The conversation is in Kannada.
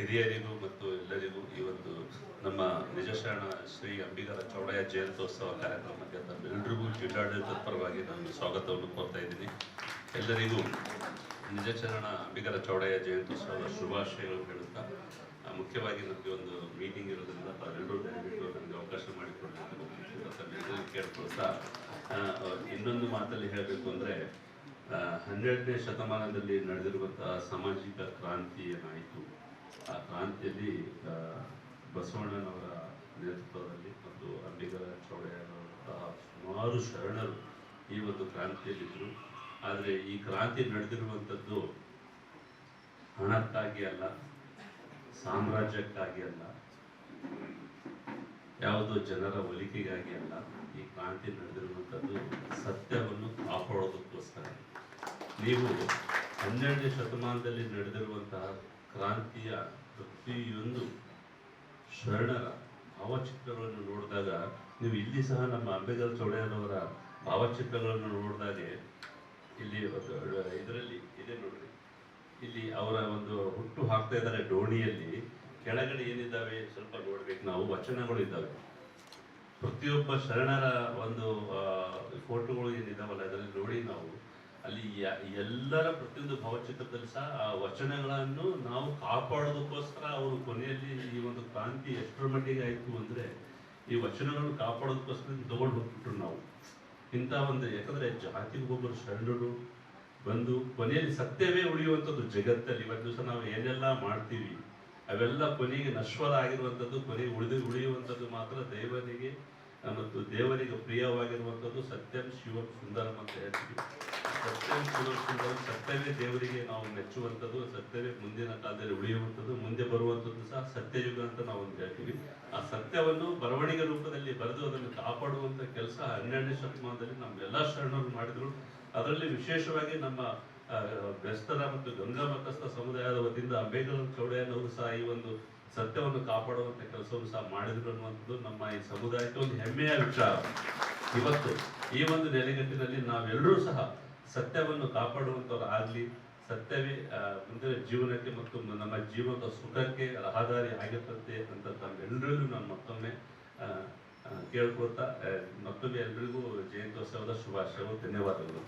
ಹಿರಿಯರಿಗೂ ಮತ್ತು ಎಲ್ಲರಿಗೂ ಈ ಒಂದು ನಮ್ಮ ನಿಜಶರಣ ಶ್ರೀ ಅಂಬಿಗರ ಚೌಡಯ್ಯ ಜಯಂತ್ಯೋತ್ಸವ ಕಾರ್ಯಕ್ರಮಕ್ಕೆ ಎಲ್ಲರಿಗೂ ಜಿಲ್ಲಾಡಳಿತದ ಪರವಾಗಿ ನಾನು ಸ್ವಾಗತವನ್ನು ಕೋರ್ತಾ ಇದ್ದೀನಿ. ಎಲ್ಲರಿಗೂ ನಿಜಶರಣ ಅಂಬಿಗರ ಚೌಡಯ್ಯ ಜಯಂತ್ಯೋತ್ಸವದ ಶುಭಾಶಯಗಳು ಹೇಳುತ್ತಾ ಮುಖ್ಯವಾಗಿ ನಮಗೆ ಒಂದು ಮೀಟಿಂಗ್ ಇರೋದ್ರಿಂದ ತಾವೆಲ್ಲರೂ ದಯವಿಟ್ಟು ನನಗೆ ಅವಕಾಶ ಮಾಡಿಕೊಡಬೇಕು ಕೇಳ್ಕೊಳ್ತಾ ಇನ್ನೊಂದು ಮಾತಲ್ಲಿ ಹೇಳಬೇಕು ಅಂದರೆ ಹನ್ನೆರಡನೇ ಶತಮಾನದಲ್ಲಿ ನಡೆದಿರುವಂತಹ ಸಾಮಾಜಿಕ ಕ್ರಾಂತಿ ಏನಾಯಿತು ಆ ಕ್ರಾಂತಿಯಲ್ಲಿ ಬಸವಣ್ಣನವರ ನೇತೃತ್ವದಲ್ಲಿ ಮತ್ತು ಅಂಬಿಗರ ಚೌಡಯ್ಯನವರಂತಹ ಸುಮಾರು ಶರಣರು ಈ ಒಂದು ಕ್ರಾಂತಿಯಲ್ಲಿದ್ದರು. ಆದರೆ ಈ ಕ್ರಾಂತಿ ನಡೆದಿರುವಂಥದ್ದು ಹಣಕ್ಕಾಗಿ ಅಲ್ಲ, ಸಾಮ್ರಾಜ್ಯಕ್ಕಾಗಿ ಅಲ್ಲ, ಯಾವುದೋ ಜನರ ಒಲಿಕೆಗಾಗಿ ಅಲ್ಲ ಈ ಕ್ರಾಂತಿ ನಡೆದಿರುವಂಥದ್ದು ಸತ್ಯವನ್ನು ಕಾಪಾಡೋದಕ್ಕೋಸ್ಕರ. ನೀವು ಹನ್ನೆರಡನೇ ಶತಮಾನದಲ್ಲಿ ನಡೆದಿರುವಂತಹ ಕ್ರಾಂತಿಯ ಪ್ರತಿಯೊಂದು ಶರಣರ ಭಾವಚಿತ್ರಗಳನ್ನು ನೋಡಿದಾಗ, ನೀವು ಇಲ್ಲಿ ಸಹ ನಮ್ಮ ಅಂಬೇಗಲ್ ಚೌಡಯ್ಯನವರ ಭಾವಚಿತ್ರಗಳನ್ನು ನೋಡಿದಾಗೆ ಇಲ್ಲಿ ಒಂದು ಇದರಲ್ಲಿ ಇದೆ ನೋಡ್ರಿ. ಇಲ್ಲಿ ಅವರ ಒಂದು ಹುಟ್ಟು ಹಾಕ್ತಾ ಇದ್ದಾರೆ ಡೋಣಿಯಲ್ಲಿ ಕೆಳಗಡೆ ಏನಿದ್ದಾವೆ ಸ್ವಲ್ಪ ನೋಡ್ಬೇಕು ನಾವು, ವಚನಗಳು ಇದ್ದಾವೆ. ಪ್ರತಿಯೊಬ್ಬ ಶರಣರ ಒಂದು ಫೋಟೋಗಳು ಏನಿದ್ದಾವಲ್ಲ ಅದರಲ್ಲಿ ನೋಡಿ ನಾವು. ಅಲ್ಲಿ ಎಲ್ಲರ ಪ್ರತಿಯೊಂದು ಭಾವಚಿತ್ರದಲ್ಲಿ ಸಹ ಆ ವಚನಗಳನ್ನು ನಾವು ಕಾಪಾಡೋದಕ್ಕೋಸ್ಕರ ಅವರು ಕೊನೆಯಲ್ಲಿ ಈ ಒಂದು ಕ್ರಾಂತಿ ಎಷ್ಟರ ಮಟ್ಟಿಗೆ ಆಯಿತು ಅಂದ್ರೆ ಈ ವಚನಗಳನ್ನು ಕಾಪಾಡೋದಕ್ಕೋಸ್ಕರ ತಗೊಂಡು ಹೋಗ್ಬಿಟ್ರು ನಾವು. ಇಂಥ ಒಂದು ಯಾಕಂದ್ರೆ ಜಾತಿಗೊಬ್ಬರು ಶರಣರು ಬಂದು ಕೊನೆಯಲ್ಲಿ ಸತ್ಯವೇ ಉಳಿಯುವಂಥದ್ದು ಜಗತ್ತಲ್ಲಿ. ಇವತ್ತು ದಿವಸ ನಾವು ಏನೆಲ್ಲ ಮಾಡ್ತೀವಿ ಅವೆಲ್ಲ ಕೊನೆಗೆ ನಶ್ವರ ಆಗಿರುವಂಥದ್ದು ಕೊನೆಗೆ ಉಳಿದು ಉಳಿಯುವಂಥದ್ದು ಮಾತ್ರ ದೇವರಿಗೆ ಆ, ಮತ್ತು ದೇವರಿಗೆ ಪ್ರಿಯವಾಗಿರುವಂಥದ್ದು ಸತ್ಯಂ ಶಿವಂ ಸುಂದರಂ ಅಂತ ಹೇಳ್ತೀವಿ. ಸತ್ಯಂ ಶಿವಂ ಸುಂದರಂ ಸತ್ಯವೇ ದೇವರಿಗೆ ನಾವು ಮೆಚ್ಚುವಂಥದ್ದು, ಸತ್ಯವೇ ಮುಂದಿನ ಕಾಲದಲ್ಲಿ ಉಳಿಯುವಂಥದ್ದು, ಮುಂದೆ ಬರುವಂಥದ್ದು ಸಹ ಸತ್ಯಯುಗ ಅಂತ ನಾವು ಒಂದು ಹೇಳ್ತೀವಿ. ಆ ಸತ್ಯವನ್ನು ಬರವಣಿಗೆ ರೂಪದಲ್ಲಿ ಬರೆದು ಅದನ್ನು ಕಾಪಾಡುವಂಥ ಕೆಲಸ ಹನ್ನೆರಡನೇ ಶತಮಾನದಲ್ಲಿ ನಮ್ಮೆಲ್ಲ ಶರಣರು ಮಾಡಿದ್ರು. ಅದರಲ್ಲಿ ವಿಶೇಷವಾಗಿ ನಮ್ಮ ಬೆಸ್ತರ ಮತ್ತು ಗಂಗಾ ಮತಸ್ಥ ಸಮುದಾಯದ ವತಿಯಿಂದ ಅಂಬೇಡ್ಕರ್ ಚೌಡಯ್ಯನವರು ಸಹ ಈ ಒಂದು ಸತ್ಯವನ್ನು ಕಾಪಾಡುವಂತ ಕೆಲಸವನ್ನು ಸಹ ಮಾಡಿದ್ರು ಅನ್ನುವಂಥದ್ದು ನಮ್ಮ ಈ ಸಮುದಾಯಕ್ಕೆ ಒಂದು ಹೆಮ್ಮೆಯ ವಿಚಾರ. ಇವತ್ತು ಈ ಒಂದು ನೆಲೆಗಟ್ಟಿನಲ್ಲಿ ನಾವೆಲ್ಲರೂ ಸಹ ಸತ್ಯವನ್ನು ಕಾಪಾಡುವಂಥವ್ರು ಆಗಲಿ, ಸತ್ಯವೇ ಮುಂದಿನ ಜೀವನಕ್ಕೆ ಮತ್ತು ನಮ್ಮ ಜೀವನದ ಸುಖಕ್ಕೆ ರಹದಾರಿ ಆಗಿರ್ತದೆ ಅಂತ ತಮ್ಮೆಲ್ಲರಿಗೂ ನಾನು ಮತ್ತೊಮ್ಮೆ ಕೇಳ್ಕೊಳ್ತಾ ಮತ್ತೊಮ್ಮೆ ಎಲ್ರಿಗೂ ಜಯಂತ್ಯೋತ್ಸವದ ಶುಭಾಶಯಗಳು, ಧನ್ಯವಾದಗಳು.